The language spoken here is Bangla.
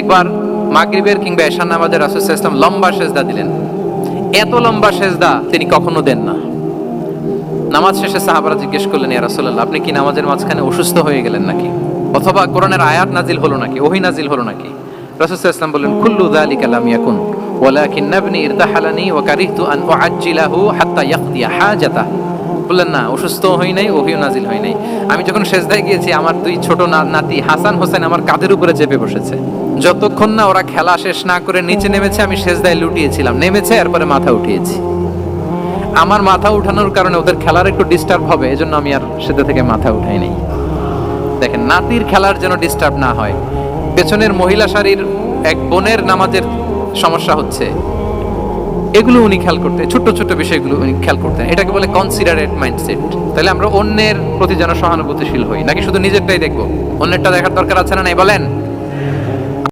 একবার মাগরিবের কিংবা এশার নামাজের রাসুল ইসলাম লম্বা সেজদা দিলেন। এত লম্বা সেজদা তিনি কখনো দেন না। নামাজ শেষে সাহাবারা জিজ্ঞেস করলেন, ইয়া রাসূলুল্লাহ, আপনি কি নামাজের মাঝখানে অসুস্থ হয়ে গেলেন নাকি? অথবা কোরআনের আয়াত নাজিল হলো নাকি? ওহি নাজিল হলো নাকি? রাসূল ওয়াসাল্লাম বললেন, কুল্লু যালিকা লাম ইয়াকুন, ওয়ালাকিন নাবনি ইরতাহালানি ওয়া কারিহতু আন উআজ্জিলাহু হাত্তা ইয়াকদিয়া হাজাতা। বললেন, না, অসুস্থ হই নাই, ওহিও নাজিল হই নাই। আমি যখন সেজদায় গিয়েছি, আমার দুই ছোট নাতি হাসান হোসেন আমার কাঁধের উপরে চেপে বসেছে। যতক্ষণ না ওরা খেলা শেষ না করে নিচে নেমেছে, আমি সেজদায় লুটিয়েছিলাম। নেমেছে, এরপরে মাথা উঠিয়েছি। আমার মাথা উঠানোর কারণে ওদের খেলার একটু ডিস্টার্ব হবে, এজন্য আমি আর সেটা থেকে মাথা উঠাই নাই। দেখেন, নাতির খেলার যেন ডিস্টার্ব না হয়। পেছনের মহিলা শাড়ির এক বোনের নামাজের সমস্যা হচ্ছে। এগুলো উনি খেয়াল করতেন ছোট্ট ছোট্ট বিষয়গুলো উনি খেয়াল করতেন এটাকে বলে কনসিডারেট মাইন্ডসেট তাহলে আমরা অন্যের প্রতি যেন সহানুভূতিশীল হই। নাকি শুধু নিজেরটাই দেখব? অন্যেরটা দেখার দরকার আছে না নাই? বলেন।